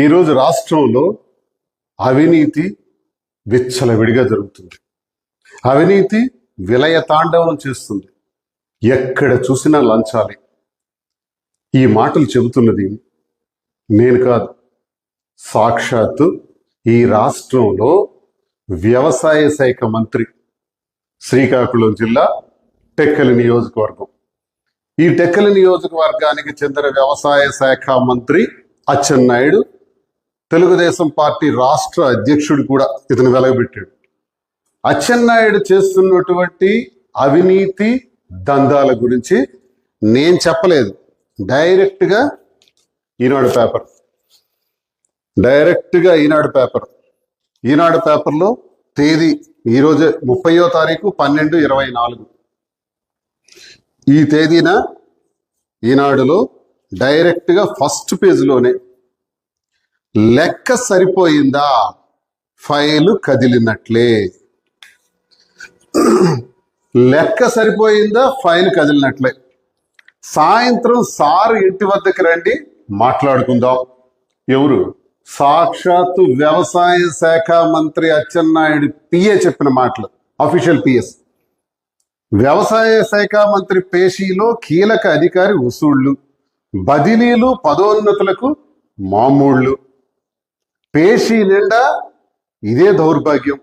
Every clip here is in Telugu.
ఈరోజు రాష్ట్రంలో అవినీతి విచ్చలవిడిగా జరుగుతుంది. అవినీతి విలయ తాండవం చేస్తుంది. ఎక్కడ చూసినా లంచాలి. ఈ మాటలు చెబుతున్నది నేను కాదు. సాక్షాత్తు ఈ రాష్ట్రంలో వ్యవసాయ శాఖ మంత్రి శ్రీకాకుళం జిల్లా టెక్కలి నియోజకవర్గం. ఈ టెక్కలి నియోజకవర్గానికి చెందిన వ్యవసాయ శాఖ మంత్రి అచ్చెన్నాయుడు తెలుగుదేశం పార్టీ రాష్ట్ర అధ్యక్షుడు కూడా ఇతను వెలగబెట్టాడు. అచ్చెన్నాయుడు చేస్తున్నటువంటి అవినీతి దందాల గురించి నేను చెప్పలేదు. డైరెక్ట్గా ఈనాడు పేపర్. డైరెక్ట్గా ఈనాడు పేపర్. ఈనాడు పేపర్లో తేదీ ఈరోజు ముప్పయో తారీఖు పన్నెండు ఇరవై నాలుగు. ఈ తేదీన ఈనాడులో డైరెక్ట్గా ఫస్ట్ పేజ్లోనే లెక్క సరిపోయిందా? ఫైలు కదిలినట్లే. లెక్క సరిపోయిందా? ఫైల్ కదిలినట్లే. సాయంత్రం సార్ ఇంటి వద్దకు రండి మాట్లాడుకుందాం. ఎవరు? సాక్షాత్తు వ్యవసాయ శాఖ మంత్రి అచ్చెన్నాయుడు పిఏ చెప్పిన మాటలు. Official PS. వ్యవసాయ శాఖ మంత్రి పేషీలో కీలక అధికారి వసూళ్ళు బదిలీలు పదోన్నతులకు మామూళ్ళు. పేషీ నిండా ఇదే దౌర్భాగ్యం.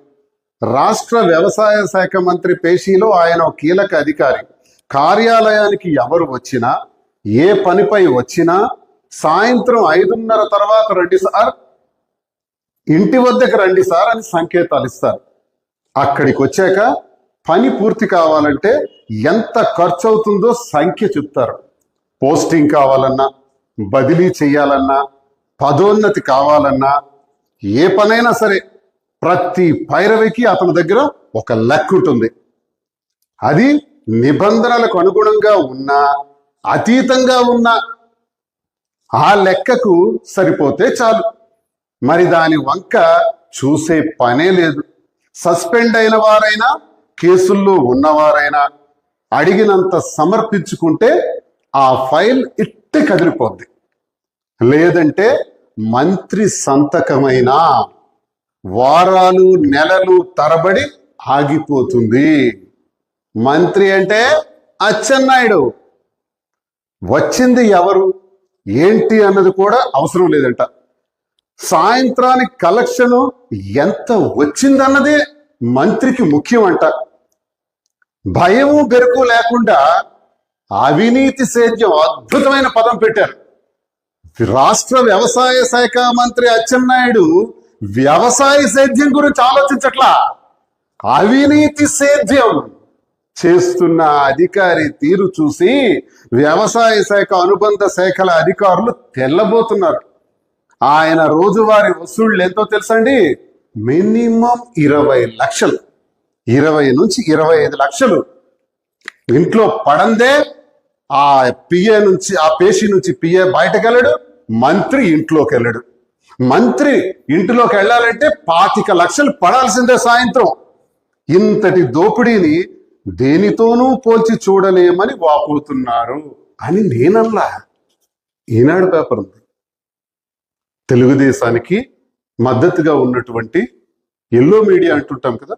రాష్ట్ర వ్యవసాయ శాఖ మంత్రి పేషీలో ఆయన కీలక అధికారి. కార్యాలయానికి ఎవరు వచ్చినా ఏ పనిపై వచ్చినా సాయంత్రం ఐదున్నర తర్వాత రండి సార్ ఇంటి వద్దకు రండి సార్ అని సంకేతాలు ఇస్తారు. అక్కడికి వచ్చాక పని పూర్తి కావాలంటే ఎంత ఖర్చు అవుతుందో సంఖ్య చెప్తారు. పోస్టింగ్ కావాలన్నా బదిలీ చేయాలన్నా పదోన్నతి కావాలన్నా ఏ పనైనా సరే ప్రతి పైరవికి అతని దగ్గర ఒక లెక్క ఉంటుంది. అది నిబంధనలకు అనుగుణంగా ఉన్నా అతీతంగా ఉన్నా ఆ లెక్కకు సరిపోతే చాలు. మరి దాని వంక చూసే పనే లేదు. సస్పెండ్ అయిన వారైనా కేసుల్లో ఉన్నవారైనా అడిగినంత సమర్పించుకుంటే ఆ ఫైల్ ఇట్టే కదిలిపోద్ది. లేదంటే మంత్రి సంతకమైన వారాలు నెలలు తరబడి ఆగిపోతుంది. మంత్రి అంటే అచ్చెన్నాయుడు వచ్చింది ఎవరు? ఏంటి అన్నది కూడా అవసరం లేదంట. సాయంత్రానికి కలెక్షన్ ఎంత వచ్చిందన్నదే మంత్రికి ముఖ్యం అంట భయము బెరుకు లేకుండా అవినీతి సేద్యం అద్భుతమైన పదం పెట్టారు. రాష్ట్ర వ్యవసాయ శాఖ మంత్రి అచ్చెన్నాయుడు వ్యవసాయ సేద్యం గురించి ఆలోచించట్లా. అవినీతి సేద్యం చేస్తున్న అధికారి తీరు చూసి వ్యవసాయ శాఖ అనుబంధ శాఖల అధికారులు తెల్లబోతున్నారు. ఆయన రోజువారీ వసూళ్ళు ఎంతో తెలుసండి? మినిమం ఇరవై లక్షలు. ఇరవై నుంచి ఇరవై ఐదు లక్షలు. ఇంట్లో పడందే ఆ పిఏ నుంచి ఆ పేషి నుంచి పిఏ బయటకు వెళ్ళడు మంత్రి ఇంట్లోకి వెళ్ళడు మంత్రి ఇంటిలోకి వెళ్ళాలంటే పాతిక లక్షలు పడాల్సిందే సాయంత్రం. ఇంతటి దోపిడీని దేనితోనూ పోల్చి చూడలేమని వాపోతున్నారు అని నేనల్లా. ఈనాడు పేపర్ ఉంది. తెలుగుదేశానికి మద్దతుగా ఉన్నటువంటి ఎల్లో మీడియా అంటుంటాం కదా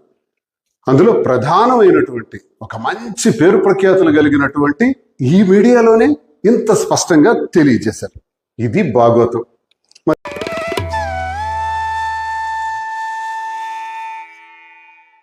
అందులో ప్రధానమైనటువంటి ఒక మంచి పేరు ప్రఖ్యాతులు కలిగినటువంటి ఈ మీడియాలోనే ఇంత స్పష్టంగా తెలియజేశారు. ఇది భాగవతం